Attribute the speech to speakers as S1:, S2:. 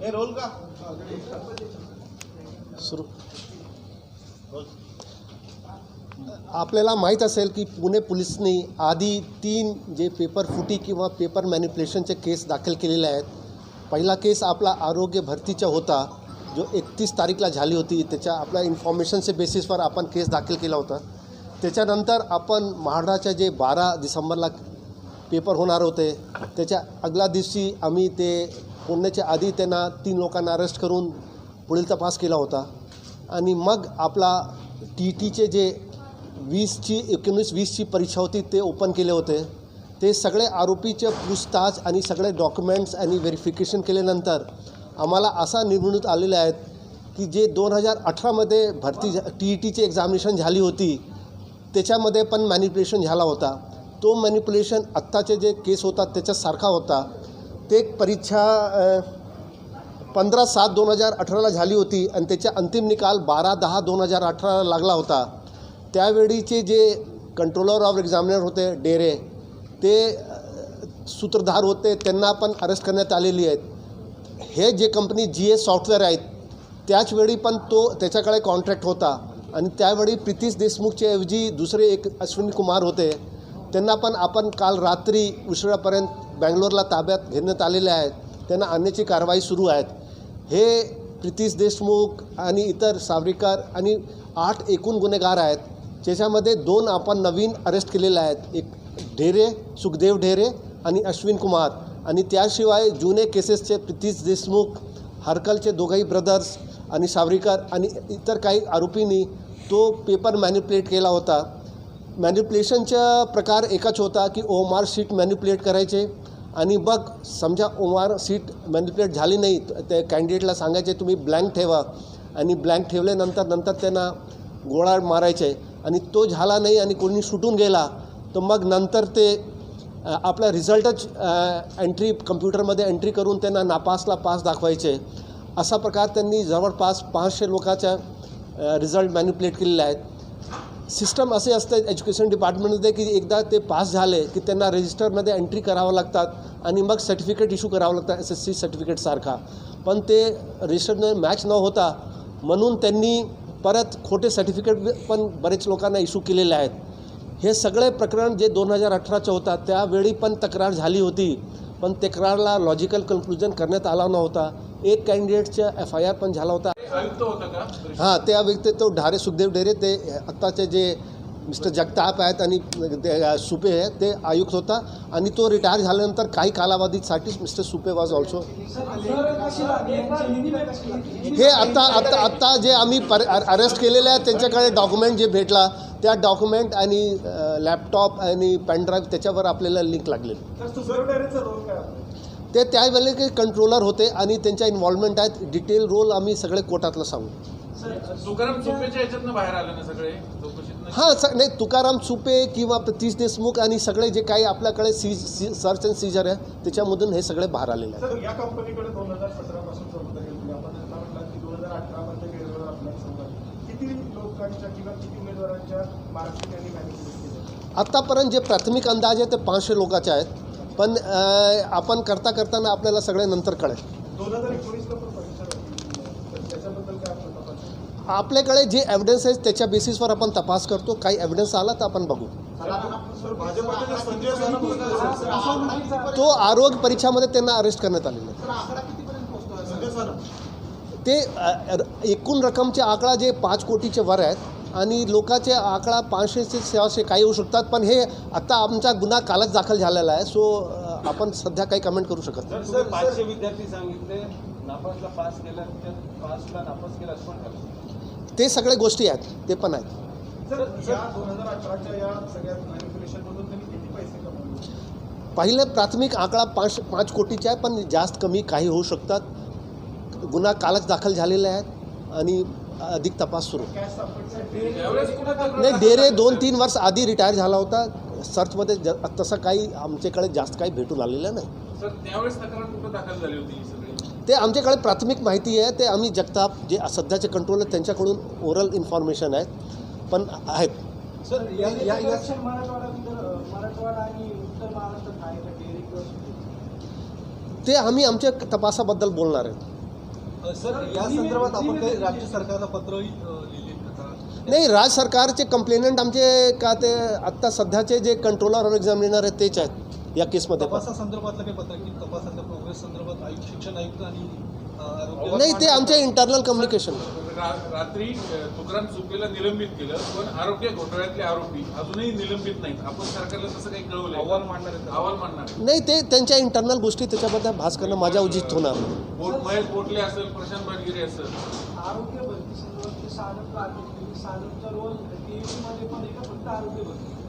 S1: हे रोल का?
S2: सुरू. आपल्याला माहीत असेल की पुणे पोलिसनी आधी तीन जे पेपर फुटी किंवा पेपर मॅनिप्युलेशनचे केस दाखल केलेले आहेत. पहिला केस आपला आरोग्य भरतीचा होता जो एकतीस तारीखला झाली होती. त्याच्या आपल्या इन्फॉर्मेशनच्या बेसिसवर आपण केस दाखल केला होता. त्याच्यानंतर आपण महाराष्ट्राच्या जे बारा डिसेंबरला पेपर होणार होते. त्याच्या अगल्या दिवशी आम्ही ते होण्याच्या आधी त्यांना तीन लोकांना अरेस्ट करून पुढील तपास केला होता. आणि मग आपला टी टीचे जे वीसची एकोणीस वीसची परीक्षा होती ते ओपन केले होते. ते सगळे आरोपीचे पूछताछ आणि सगळे डॉक्युमेंट्स आणि व्हेरिफिकेशन केल्यानंतर आम्हाला असा निवडणूक आलेले आहेत की जे दोन हजार अठरामध्ये भरती टी ई टीची एक्झामिनेशन झाली होती त्याच्यामध्ये पण मॅनिप्युलेशन झाला होता. तो मॅनिप्युलेशन आत्ताचे जे केस होता त्याच्यासारखा होता. ते परीक्षा पंधरा सात दोन हजार अठराला झाली होती आणि त्याचा अंतिम निकाल बारा दहा दोन हजार अठराला लागला होता. त्यावेळीचे जे कंट्रोलर ऑफ एक्झामिनर होते डेरे ते सूत्रधार होते त्यांना पण अरेस्ट करण्यात आलेली आहेत. हे जे कंपनी जी एस सॉफ्टवेअर आहेत त्याचवेळी पण तो त्याच्याकडे कॉन्ट्रॅक्ट होता. आणि त्यावेळी प्रितीश देशमुखच्या ऐवजी दुसरे एक अश्विनी कुमार होते. त्यांना पण आपण काल रात्री उशिरापर्यंत बँगलोरला ताब्यात घेण्यात आलेले आहेत. त्यांना आणण्याची कारवाई सुरू आहेत. हे प्रितीश देशमुख आणि इतर सावरीकर आणि आठ एकूण गुन्हेगार आहेत. ज्याच्यामध्ये दोन आपण नवीन अरेस्ट केलेले आहेत. एक ढेरे सुखदेव ढेरे आणि अश्विन कुमार. आणि त्याशिवाय जुने केसेसचे प्रितीश देशमुख हरकलचे दोघंही ब्रदर्स आणि सावरीकर आणि इतर काही आरोपींनी तो पेपर मॅन्युपुलेट केला होता. मॅनिप्युलेशनचा प्रकार एकच होता की ओमार सीट मॅन्युप्युलेट करायचे. आणि मग समजा ओमार सीट मॅन्युप्युलेट झाली नाही ते त्या कॅन्डिडेटला सांगायचे तुम्ही ब्लँक ठेवा. आणि ब्लँक ठेवल्यानंतर नंतर त्यांना गोळा मारायचे. आणि तो झाला नाही आणि कोणी सुटून गेला तर मग नंतर ते आपला रिझल्टच एंट्री कम्प्युटरमध्ये एंट्री करून त्यांना नापासला पास दाखवायचे. असा प्रकार त्यांनी जवळपास पाचशे लोकांच्या रिझल्ट मॅन्युप्युलेट केलेले आहेत सिस्टम असे असते एज्युकेशन डिपार्टमेंटमध्ये की एकदा ते पास झाले की त्यांना रजिस्टरमध्ये एंट्री करावं लागतात आणि मग सर्टिफिकेट इशू करावं लागतं एस एस सी सर्टिफिकेटसारखा पण ते रजिस्टरने मॅच न होता म्हणून त्यांनी परत खोटे सर्टिफिकेट पण बरेच लोकांना इशू केलेले आहेत. हे सगळे प्रकरण जे दोन हजार अठराचं होता त्यावेळी पण तक्रार झाली होती. पण तक्रारला लॉजिकल कन्क्लुजन करण्यात आला नव्हता. एक कॅन्डिडेटचा एफ आय आर पण झाला होता. हां त्या व्यक्ती तो ढारे सुखदेव ढेरे ते आत्ताचे जे मिस्टर जगताप आहेत आणि ते सुपे आहे ते आयुक्त होता आणि तो रिटायर झाल्यानंतर काही कालावधीसाठीच मिस्टर सुपे वॉज ऑल्सो हे आत्ता आत्ता आत्ता जे आम्ही पर अरेस्ट केलेले आहेत त्यांच्याकडे डॉक्युमेंट जे भेटला त्या डॉक्युमेंट आणि लॅपटॉप आणि पेनड्राईव्ह त्याच्यावर आपल्याला लिंक लागले ते त्यावेळी काही कंट्रोलर होते आणि त्यांच्या इन्व्हॉल्वमेंट आहेत. डिटेल रोल आम्ही सगळे कोर्टातलं सांगू.
S3: तुकाराम चोपेच्या याच्यातनं बाहेर आलं ना सगळे? चौकशीतनं?
S2: हां स नाही तुकाराम सुपे किंवा प्रतीश देशमुख आणि सगळे जे काही आपल्याकडे C C search and seizure आहे त्याच्यामधून हे सगळे बाहेर आलेले आहेत.
S1: सर या कंपनीकडे दोन हजार सतरा पासून संबंध घेतले आपण आता म्हटलं की दोन हजार अठरा मध्ये गेलेलो आपला संबंध किती लोकांच्या किंवा किती उमेदवारांच्या मार्कशीट यांनी मॅनिप्युलेट केलं?
S2: आत्तापर्यंत जे प्राथमिक अंदाज आहे ते पाचशे लोकांचे आहेत. पण आपण करता करताना आपल्याला सगळे नंतर कळेल. आपल्याकडे जे एव्हिडन्स आहे त्याच्या बेसिसवर आपण तपास करतो. काही एव्हिडन्स आला तर आपण बघू. तो आरोग्य परीक्षामध्ये त्यांना अरेस्ट करण्यात आलेला आहे. ते एकूण रकमचे आकडा जे पाच कोटीचे वर आहेत आणि लोकांचे आकडा पाचशे ते सहाशे काही होऊ शकतात पण हे आता आमचा गुन्हा कालच दाखल झालेला आहे. सो आपण सध्या काही कमेंट करू शकत नाही.
S4: विद्यार्थी सांगितले नापासला पास केला त्यात पासला नापास केला असं पण झालं
S2: ते सगळे गोष्टी आहेत ते पण आहेत.
S1: सगळ्या
S2: पहिले प्राथमिक आकडा पाच पाच कोटीचे आहे पण जास्त कमी काही होऊ शकतात. गुन्हा कालच दाखल झालेले आहेत आणि अधिक तपास सुरू. नाही डेरे दोन तीन वर्ष आधी रिटायर झाला होता. सर्चमध्ये ज तसं काही आमच्याकडे जास्त काही भेटून आलेलं नाही.
S3: सर त्यावेळेस तक्रार कुठं दाखल झाली होती सगळी?
S2: ते आमच्याकडे प्राथमिक माहिती आहे. ते आम्ही जगताप जे सध्याचे कंट्रोल आहेत त्यांच्याकडून ओरल इन्फॉर्मेशन आहेत. पण आहेत. ते आम्ही आमच्या तपासाबद्दल बोलणार आहेत
S5: सर या संदर्भात आपण काही राज्य सरकारला पत्रही लिहिली
S2: नाही राज्य सरकारचे कंप्लेनंट आमचे का ते आत्ता सध्याचे जे कंट्रोलर ऑफ एक्झामिनर आहेत तेच आहेत या केसमध्ये.
S5: तपासासंदर्भातलं काही पत्र की तपासाच्या प्रोग्रेस संदर्भात आयुक्त शिक्षण आयुक्त आणि
S2: नाही ते आमच्या इंटरनल कम्युनिकेशन
S3: रा- रात्री तुकाराम सुपेला निलंबित केलं पण आरोग्य घोटाळ्यातले आरोपी अजूनही निलंबित नाहीत आपण सरकारला तसं काही कळवलं
S4: अहवाल मांडणार.
S3: अहवाल मांडणार.
S2: नाही ते त्यांच्या इंटरनल गोष्टी त्याच्याबद्दल भास करणं माझ्या उचित होणार नाही.
S3: बोट महेश बोटले असेल प्रशांत भाटगिरे असेल
S6: आरोग्य भरती संदर्भात साधक साधकचा रोलमध्ये पण आहे का फक्त आरोग्य भरती